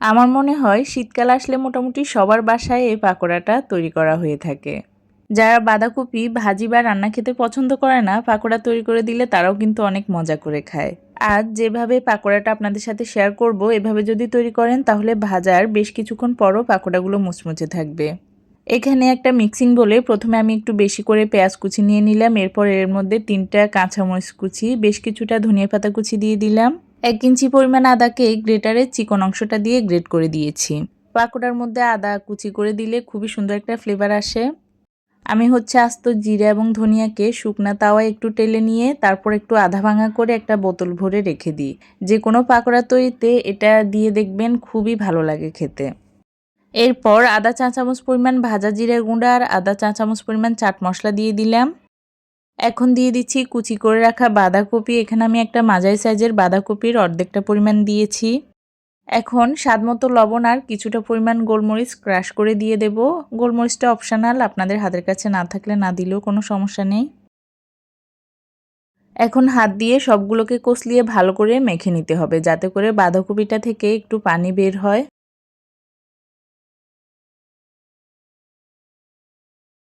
আমার মনে হয় শীতকাল আসলে মোটামুটি সবার বাসায় এই পাকোড়াটা তৈরি করা হয়ে থাকে। যারা বাঁধাকপি, ভাজি বা রান্না খেতে পছন্দ করে না, পাকোড়া তৈরি করে দিলে তারাও কিন্তু অনেক মজা করে খায়। আজ যেভাবে পাকোড়াটা আপনাদের সাথে শেয়ার করব, এভাবে যদি তৈরি করেন, তাহলে ভাজার বেশ কিছুক্ষণ পরও পাকোড়াগুলো মুচমুচে থাকবে। এখানে একটা মিক্সিং বলে প্রথমে আমি একটু বেশি করে পেঁয়াজ কুচি নিয়ে নিলাম, এরপর এর মধ্যে তিনটা কাঁচামরিচ কুচি, বেশ কিছুটা ধনিয়া পাতা কুচি দিয়ে দিলাম। এক ইঞ্চি পরিমাণ আদাকে গ্রেটারের চিকন অংশটা দিয়ে গ্রেট করে দিয়েছি। পাকোড়ার মধ্যে আদা কুচি করে দিলে খুবই সুন্দর একটা ফ্লেভার আসে। আমি হচ্ছে আস্ত জিরা এবং ধনিয়াকে শুকনা তাওয়ায় একটু টেলে নিয়ে তারপর একটু আধা ভাঙা করে একটা বোতল ভরে রেখে দিই। যে কোনো পাকোড়া তৈরিতে এটা দিয়ে দেখবেন খুবই ভালো লাগে খেতে। এরপর আদা চা চামচ পরিমাণ ভাজা জিরা গুঁড়া আর আদা চা চামচ পরিমাণ চাট মশলা দিয়ে দিলাম। এখন দিয়ে দিচ্ছি কুচি করে রাখা বাঁধাকপি। এখানে আমি একটা মাঝারি সাইজের বাঁধাকপির অর্ধেকটা পরিমাণ দিয়েছি। এখন স্বাদ মতো লবণ আর কিছুটা পরিমাণ গোলমরিচ ক্রাশ করে দিয়ে দেব। গোলমরিচটা অপশানাল, আপনাদের হাতের কাছে না থাকলে না দিলেও কোনো সমস্যা নেই। এখন হাত দিয়ে সবগুলোকে কষলিয়ে ভালো করে মেখে নিতে হবে, যাতে করে বাঁধাকপিটা থেকে একটু পানি বের হয়।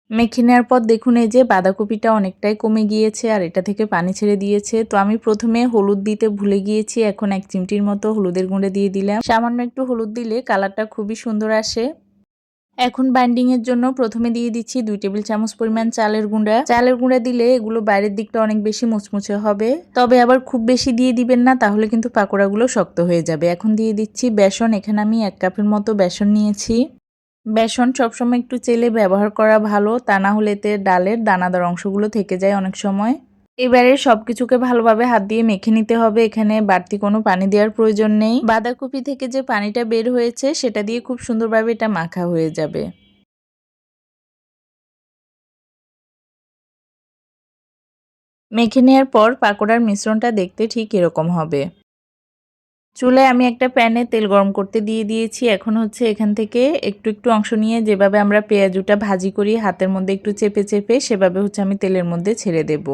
মেখে নেওয়ার পর দেখুন, এই যে বাঁধাকপিটা অনেকটাই কমে গিয়েছে আর এটা থেকে পানি ছেড়ে দিয়েছে। তো আমি প্রথমে হলুদ দিতে ভুলে গিয়েছি, এখন এক চিমটির মতো হলুদের গুঁড়ে দিয়ে দিলাম। সামান্য একটু হলুদ দিলে কালারটা খুবই সুন্দর আসে। এখন বাইন্ডিংয়ের জন্য প্রথমে দিয়ে দিচ্ছি দুই টেবিল চামচ পরিমাণ চালের গুঁড়া। চালের গুঁড়া দিলে এগুলো বাইরের দিকটা অনেক বেশি মুচমুচে হবে। তবে আবার খুব বেশি দিয়ে দিবেন না, তাহলে কিন্তু পাকোড়াগুলো শক্ত হয়ে যাবে। এখন দিয়ে দিচ্ছি বেসন, এখানে আমি এক কাপের মতো বেসন নিয়েছি। বেসন সবসময় একটু চেলে ব্যবহার করা ভালো, তা না হলে এতে ডালের দানাদার অংশগুলো থেকে যায় অনেক সময়। এবারে সব কিছুকে ভালোভাবে হাত দিয়ে মেখে নিতে হবে, এখানে বাড়তি কোনো পানি দেওয়ার প্রয়োজন নেই। বাঁধাকপি থেকে যে পানিটা বের হয়েছে, সেটা দিয়ে খুব সুন্দরভাবে এটা মাখা হয়ে যাবে। মেখে নেওয়ার পর পাকোড়ার মিশ্রণটা দেখতে ঠিক এরকম হবে। চুলায় আমি একটা প্যানে তেল গরম করতে দিয়ে দিয়েছি। এখন হচ্ছে এখান থেকে একটু একটু অংশ নিয়ে যেভাবে আমরা পেঁয়াজুটা ভাজি করি, হাতের মধ্যে একটু চেপে চেপে, সেভাবে হচ্ছে আমি তেলের মধ্যে ছেড়ে দেব।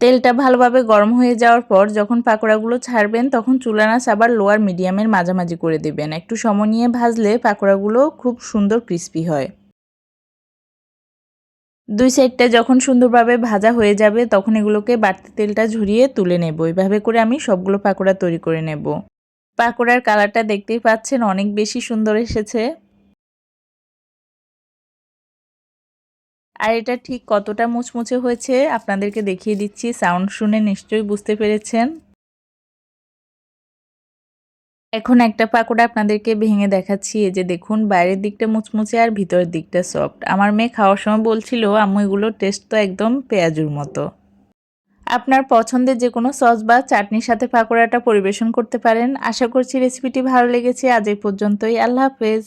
তেলটা ভালোভাবে গরম হয়ে যাওয়ার পর যখন পাকোড়াগুলো ছাড়বেন, তখন চুলানাস আবার লোয়ার মিডিয়ামের মাঝামাঝি করে দেবেন। একটু সময় নিয়ে ভাজলে পাকোড়াগুলো খুব সুন্দর ক্রিস্পি হয়। দুই সাইডটা যখন সুন্দরভাবে ভাজা হয়ে যাবে, তখন এগুলোকে বাড়তি তেলটা ঝরিয়ে তুলে নেব। এভাবে করে আমি সবগুলো পাকোড়া তৈরি করে নেব। পাকোড়ার কালারটা দেখতেই পাচ্ছেন, অনেক বেশি সুন্দর এসেছে। আর এটা ঠিক কতটা মুচমুচে হয়েছে, আপনাদেরকে দেখিয়ে দিচ্ছি। সাউন্ড শুনে নিশ্চয়ই বুঝতে পেরেছেন। এখন একটা পাকোড়া আপনাদেরকে ভেঙে দেখাচ্ছি, এই যে দেখুন, বাইরের দিকটা মুচমুচে আর ভিতরের দিকটা সফট আমার মেয়ে খাওয়ার সময় বলছিল, আম্মু এগুলোর টেস্ট তো একদম পেঁয়াজুর মতো। আপনার পছন্দের যে কোনো সস বা চাটনির সাথে পাকোড়াটা পরিবেশন করতে পারেন। আশা করছি রেসিপিটি ভালো লেগেছে। আজ এই পর্যন্তই। আল্লাহ হাফেজ।